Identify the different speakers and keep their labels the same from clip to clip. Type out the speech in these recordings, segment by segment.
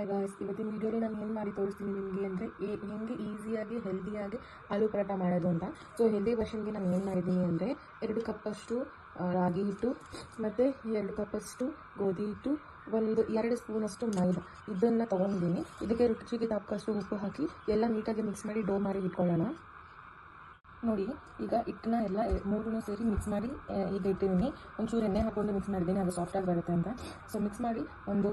Speaker 1: Hi guys ಇವತ್ತಿನ ವಿಡಿಯೋಲಿ ನಾನು ಏನು ಮಾಡಿ ತೋರಿಸ್ತೀನಿ ನಿಮಗೆ ಅಂದರೆ ಹೆಂಗೆ ಈಸಿಯಾಗಿ ಹೆಲ್ದಿಯಾಗಿ ಆಲೂ ಪರಾಟ ಮಾಡೋದು ಅಂತ. ಸೊ ಹೆಲ್ದಿ ವರ್ಷನ್ಗೆ ನಾನು ಏನು ಮಾಡಿದ್ದೀನಿ ಅಂದರೆ ಎರಡು ಕಪ್ಪಷ್ಟು ರಾಗಿ ಹಿಟ್ಟು ಮತ್ತು ಎರಡು ಕಪ್ಪಷ್ಟು ಗೋಧಿ ಹಿಟ್ಟು, ಒಂದು, ಎರಡು ಸ್ಪೂನಷ್ಟು ಮೈದಾ. ಇದನ್ನು ತೊಗೊಂಡಿದ್ದೀನಿ. ಇದಕ್ಕೆ ರುಚಿಗೆ ತಕ್ಕಷ್ಟು ಉಪ್ಪು ಹಾಕಿ ಎಲ್ಲ ನೀಟಾಗಿ ಮಿಕ್ಸ್ ಮಾಡಿ ಡೋ ಮಾಡಿ ಇಟ್ಕೊಳ್ಳೋಣ. ನೋಡಿ, ಈಗ ಹಿಟ್ಟನ್ನ ಎಲ್ಲ ಮೂರನ್ನೂ ಸೇರಿ ಮಿಕ್ಸ್ ಮಾಡಿ ಈಗ ಇಟ್ಟಿದ್ದೀನಿ. ಒಂಚೂರು ಎಣ್ಣೆ ಹಾಕೊಂಡು ಮಿಕ್ಸ್ ಮಾಡಿದ್ದೀನಿ, ಅದು ಸಾಫ್ಟಾಗಿ ಬರುತ್ತೆ ಅಂತ. ಸೊ ಮಿಕ್ಸ್ ಮಾಡಿ ಒಂದು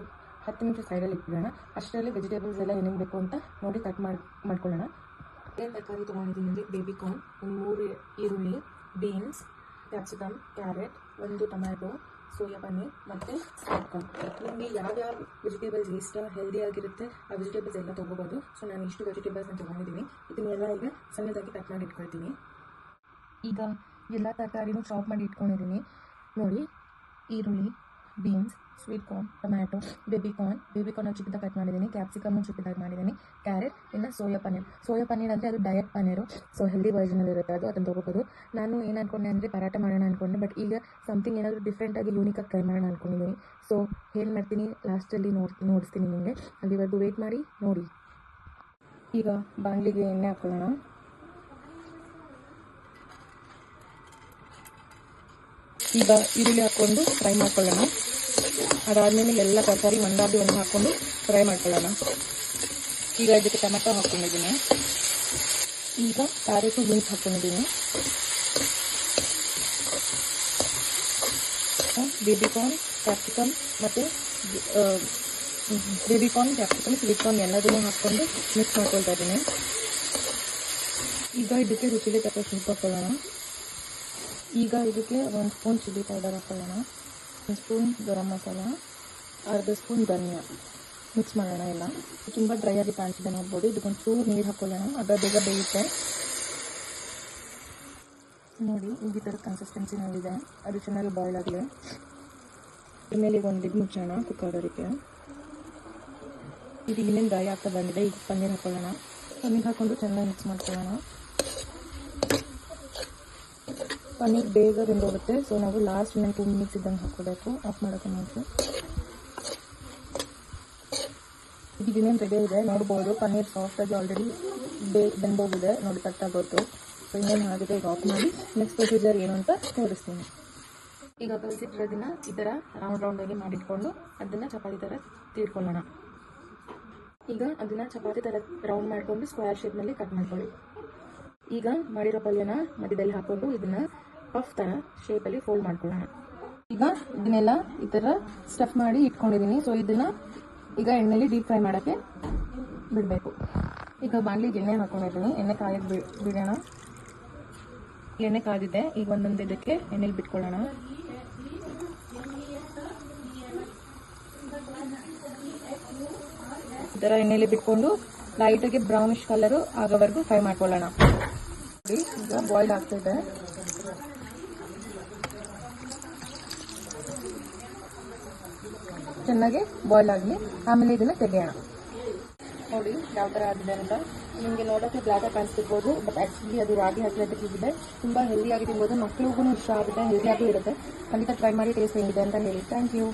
Speaker 1: ಹತ್ತು ನಿಮಿಷ ಸೈಡಲ್ಲಿ ಇಟ್ಬಿಡೋಣ. ಅಷ್ಟರಲ್ಲಿ ವೆಜಿಟೇಬಲ್ಸ್ ಎಲ್ಲ ಏನೇನು ಬೇಕು ಅಂತ ನೋಡಿ ಕಟ್ ಮಾಡಿ, ಮಾಡ್ಕೊಳ್ಳೋಣ. ಏನು ತರಕಾರಿ ತೊಗೊಂಡಿದ್ದೀನಿ ಅಂದರೆ ಬೇಬಿ ಕಾರ್ನ್ ಒಂದು ಮೂರು ಈರುಳ್ಳಿ ಬೀನ್ಸ್ ಕ್ಯಾಪ್ಸಿಕಮ್ ಕ್ಯಾರೆಟ್ ಒಂದು ಟೊಮ್ಯಾಟೊ ಸೋಯಾ ಪನ್ನೀರ್ ಮತ್ತು ಕಾರ್ನ್ ನಿಮಗೆ ಯಾವ್ಯಾವ ವೆಜಿಟೇಬಲ್ಸ್ ಇಷ್ಟ ಹೆಲ್ದಿ ಆಗಿರುತ್ತೆ, ಆ ವೆಜಿಟೇಬಲ್ಸ್ ಎಲ್ಲ ತೊಗೋಬೋದು. ಸೊ ನಾನು ಇಷ್ಟು ವೆಜಿಟೇಬಲ್ಸ್ನ ತೊಗೊಂಡಿದ್ದೀನಿ. ಇದನ್ನೆಲ್ಲ ಈಗ ಸಣ್ಣದಾಗಿ ಕಟ್ ಮಾಡಿ ಇಟ್ಕೊಳ್ತೀನಿ. ಈಗ ಎಲ್ಲ ತರಕಾರಿನೂ ಚಾಪ್ ಮಾಡಿ ಇಟ್ಕೊಂಡಿದ್ದೀನಿ. ನೋಡಿ, ಈರುಳ್ಳಿ beans sweet corn tomato baby corn baby corn ಚಿಕ್ಕದಾಗಿ ಕಟ್ ಮಾಡಿದ್ದೀನಿ ಕ್ಯಾಪ್ಸಿಕಮ್ ಚಿಕ್ಕದಾಗಿ ಮಾಡಿದ್ದೀನಿ ಕ್ಯಾರೆಟ್ ಇನ್ನು ಸೋಯಾ ಪನ್ನೀರ್. ಸೋಯಾ ಪನ್ನೀರ್ ಅಂದರೆ ಅದು ಡಯಟ್ ಪನ್ನೀರು ಸೊ ಹೆಲ್ದಿ ವರ್ಜನಲ್ಲಿ ಇರುತ್ತೆ ಅದು ಅದನ್ನು ತೊಗೋಬೋದು. ನಾನು ಏನು ಅನ್ಕೊಂಡೆ ಅಂದರೆ ಪರಾಟ ಮಾಡೋಣ ಅಂದ್ಕೊಂಡೆ ಬಟ್ ಈಗ ಸಮಥಿಂಗ್ ಏನಾದರೂ ಡಿಫ್ರೆಂಟಾಗಿ ಯೂನಿಕಾಗಿ ಟ್ರೈ ಮಾಡೋಣ ಅಂದ್ಕೊಂಡಿದ್ದೀನಿ ಸೊ ಏನು ಮಾಡ್ತೀನಿ ಲಾಸ್ಟಲ್ಲಿ ನೋಡಿ ನೋಡಿಸ್ತೀನಿ ನಿಮಗೆ. ಅಲ್ಲಿವರೆಗೂ ವೆಯ್ಟ್ ಮಾಡಿ ನೋಡಿ. ಈಗ ಬಾಣಲಿಗೆ ಎಣ್ಣೆ ಹಾಕೊಳ್ಳೋಣ. ಈಗ ಈರುಳ್ಳಿ ಹಾಕ್ಕೊಂಡು ಫ್ರೈ ಮಾಡ್ಕೊಳ್ಳೋಣ. ಅದಾದಮೇಲೆ ಎಲ್ಲ ತರಕಾರಿ ಒಂದಾಗಿ ಒಂದು ಹಾಕ್ಕೊಂಡು ಫ್ರೈ ಮಾಡ್ಕೊಳ್ಳೋಣ. ಈಗ ಇದಕ್ಕೆ ಟೊಮೆಟೊ ಹಾಕೊಂಡಿದ್ದೀನಿ ಈಗ ಕ್ಯಾರೆಟು ಬೀನ್ಸ್ ಹಾಕ್ಕೊಂಡಿದ್ದೀನಿ. ಬೇಬಿಕಾರ್ನ್ ಕ್ಯಾಪ್ಸಿಕಮ್ ಮತ್ತು baby corn capsicum sweet corn ಎಲ್ಲದನ್ನೂ ಹಾಕ್ಕೊಂಡು ಮಿಕ್ಸ್ ಮಾಡ್ಕೊಳ್ತಾ ಇದ್ದೀನಿ. ಈಗ ಇದಕ್ಕೆ ರುಚಿಗೆ ತಕ್ಕಷ್ಟು ಉಪ್ಪು ಹಾಕೊಳ್ಳೋಣ. ಈಗ ಇದಕ್ಕೆ ಒಂದು ಸ್ಪೂನ್ ಚಿಲ್ಲಿ ಪೌಡರ್ ಹಾಕೊಳ್ಳೋಣ. ಸ್ಪೂನ್ ಗರಂ ಮಸಾಲ, ಅರ್ಧ ಸ್ಪೂನ್ ಧನಿಯಾ. ಮಿಕ್ಸ್ ಮಾಡೋಣ ಎಲ್ಲ. ತುಂಬ ಡ್ರೈ ಆಗಿ ಕಾಣಿಸಿದೆ ನೋಡ್ಬೋದು. ಇದಕ್ಕೊಂದು ಚೂರು ನೀರು ಹಾಕೊಳ್ಳೋಣ. ಅದ ಬೇಗ ಬೇಯುತ್ತೆ. ನೋಡಿ, ಈ ಥರ ಕನ್ಸಿಸ್ಟೆನ್ಸಿನಲ್ಲಿದೆ ಅದು ಚೆನ್ನಾಗಿ ಬಾಯ್ಲ್ ಆಗಲಿ ಆಮೇಲೆ ಒಂದು ಇದು ಮುಚ್ಚೋಣ ಕುಕ್ಕರ್ ಅದಕ್ಕೆ ಇದು ಇನ್ನೇನು ಡ್ರೈ ಆಗ್ತಾ ಬಂದಿದೆ, ಈಗ ಪನ್ನೀರ್ ಹಾಕೊಳ್ಳೋಣ. ಪನ್ನೀರ್ ಹಾಕ್ಕೊಂಡು ಚೆನ್ನಾಗಿ ಮಿಕ್ಸ್ ಮಾಡ್ಕೊಳ್ಳೋಣ. ಪನ್ನೀರ್ ಬೇಗ ಬೆಂದೋಗುತ್ತೆ ಸೊ ನಾವು ಲಾಸ್ಟ್ ಇನ್ನೊಂದು ಟೂ ಮಿನಿಟ್ಸ್ ಇದ್ದಂಗೆ ಹಾಕ್ಕೋಬೇಕು ಆಫ್ ಮಾಡೋಕೆ ಮುಂಚೆ ಈಗ ರೆಡಿ ಇದೆ ನೋಡ್ಬೋದು. ಪನ್ನೀರ್ ಸಾಫ್ಟಾಗಿ ಆಲ್ರೆಡಿ ಬೇಗ ಬೆಂದೋಗಿದೆ. ನೋಡಿ ತಟ್ಟಾಗೋದು ಸೊ ಇನ್ನೇನು ಆಗಿದೆ ಈಗ ಆಫ್ ಮಾಡಿ ನೆಕ್ಸ್ಟ್ ಪ್ರೊಸೀಜರ್ ಏನು ಅಂತ ತೋರಿಸ್ತೀನಿ. ಈಗ ಕಲಿಸಿಟ್ಟಿರೋದನ್ನ ಈ ಥರ ರೌಂಡ್ ರೌಂಡಾಗಿ ಮಾಡಿಟ್ಕೊಂಡು ಅದನ್ನು ಚಪಾತಿ ಥರ ತೀರ್ಕೊಳ್ಳೋಣ. ಈಗ ಅದನ್ನು ಚಪಾತಿ ಥರ ರೌಂಡ್ ಮಾಡಿಕೊಂಡು ಸ್ಕ್ವೇರ್ ಶೇಪ್ನಲ್ಲಿ ಕಟ್ ಮಾಡ್ಕೊಳ್ಳಿ. ಈಗ ಮಾಡಿರೋ ಪಲ್ಯನ ಮಧ್ಯದಲ್ಲಿ ಹಾಕ್ಕೊಂಡು ಇದನ್ನ ಪಫ್ ಶೇಪ್ ಶೇಪಲ್ಲಿ ಫೋಲ್ಡ್ ಮಾಡ್ಕೊಳ್ಳೋಣ. ಈಗ ಇದನ್ನೆಲ್ಲ ಈ ಥರ ಸ್ಟಫ್ ಮಾಡಿ ಇಟ್ಕೊಂಡಿದ್ದೀನಿ. ಸೊ ಇದನ್ನ ಈಗ ಎಣ್ಣೆಲಿ ಡೀಪ್ ಫ್ರೈ ಮಾಡೋಕ್ಕೆ ಬಿಡಬೇಕು. ಈಗ ಬಾಣಲಿಗೆ ಎಣ್ಣೆ ಹಾಕೊಂಡಿದ್ದೀನಿ. ಎಣ್ಣೆ ಕಾಯೋದು ಬಿಡೋಣ. ಎಣ್ಣೆ ಕಾದಿದೆ ಈಗ ಒಂದೊಂದು ಇದಕ್ಕೆ ಎಣ್ಣೆಲಿ ಬಿಟ್ಕೊಳ್ಳೋಣ. ಈ ಥರ ಎಣ್ಣೆಲಿ ಬಿಟ್ಕೊಂಡು ಲೈಟಾಗಿ ಬ್ರೌನಿಶ್ ಕಲರು ಆಗೋವರೆಗೂ ಫ್ರೈ ಮಾಡ್ಕೊಳ್ಳೋಣ. ಈಗ ಬಾಯ್ಲ್ ಆಗ್ತಿದೆ ಚೆನ್ನಾಗಿ ಬಾಯ್ಲ್ ಆಗಲಿ ಆಮೇಲೆ ಇದನ್ನು ತೆಗೆಯೋಣ. ನೋಡಿ, ಯಾವ ಥರ ಆಗಿದೆ ಅಂತ. ನಿಮಗೆ ನೋಡೋಕ್ಕೆ ಬ್ಲ್ಯಾಕಾಗಿ ಕಾಣಿಸ್ತಿರ್ಬೋದು ಬಟ್ ಆ್ಯಕ್ಚುಲಿ ಅದು ರಾಗಿ ಹಾಕಿರೋದಕ್ಕಿದೆ ತುಂಬ ಹೆಲ್ದಿಯಾಗಿ ತಿನ್ಬೋದು. ಮಕ್ಳಿಗೂ ಇಷ್ಟ ಆಗುತ್ತೆ ಹೆಲ್ದಿಯಾಗೂ ಇರುತ್ತೆ. ಖಂಡಿತ ಟ್ರೈ ಮಾಡಿ ಟೇಸ್ಟ್ ಹೆಂಗಿದೆ ಅಂತ ಹೇಳಿ. Thank you